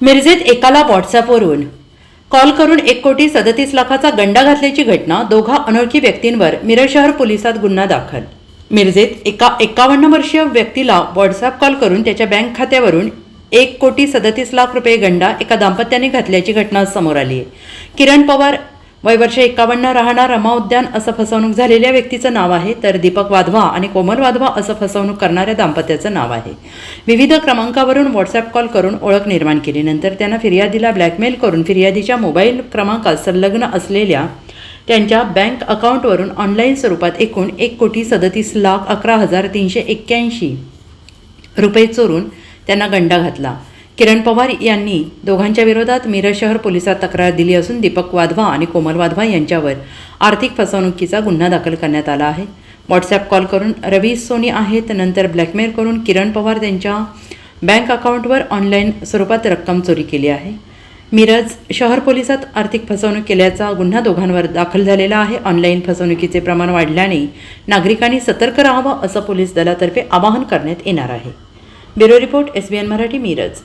मिरजेत एकाला व्हॉट्सअपवरून कॉल करून एक कोटी सदतीस लाखाचा गंडा घातल्याची घटना दोघा अनोळखी व्यक्तींवर मिरज शहर पोलिसात गुन्हा दाखल. मिरजेत एका एकावन्न वर्षीय व्यक्तीला व्हॉट्सअप कॉल करून त्याच्या बँक खात्यावरून एक कोटी सदतीस लाख रुपये गंडा एका दाम्पत्याने घातल्याची घटना समोर आली आहे. किरण पवार वय वर्ष एकावन्न राहणार रमा उद्यान असं फसवणूक झालेल्या व्यक्तीचं नाव आहे तर दीपक वाधवा आणि कोमल वाधवा असं फसवणूक करणाऱ्या दाम्पत्याचं नाव आहे. विविध क्रमांकावरून व्हॉट्सअप कॉल करून ओळख निर्माण केली. नंतर त्यांना फिर्यादीला ब्लॅकमेल करून फिर्यादीच्या मोबाईल क्रमांकात संलग्न असलेल्या त्यांच्या बँक अकाउंटवरून ऑनलाईन स्वरूपात एकूण एक कोटी सदतीस लाख अकरा हजार तीनशे एक्क्याऐंशी रुपये चोरून त्यांना गंडा घातला. किरण पवार यांनी दोघांच्या विरोधात मिरज शहर पोलिसात तक्रार दिली असून दीपक वाधवा आणि कोमल वाधवा यांच्यावर आर्थिक फसवणुकीचा गुन्हा दाखल करण्यात आला आहे. व्हॉट्सॲप कॉल करून रवी सोनी आहेत. नंतर ब्लॅकमेल करून किरण पवार त्यांच्या बँक अकाउंटवर ऑनलाईन स्वरूपात रक्कम चोरी केली आहे. मिरज शहर पोलिसात आर्थिक फसवणूक केल्याचा गुन्हा दोघांवर दाखल झालेला आहे. ऑनलाईन फसवणुकीचे प्रमाण वाढल्याने नागरिकांनी सतर्क राहावं असं पोलीस दलातर्फे आवाहन करण्यात येणार आहे. Bureau report S B N Marathi Miraj.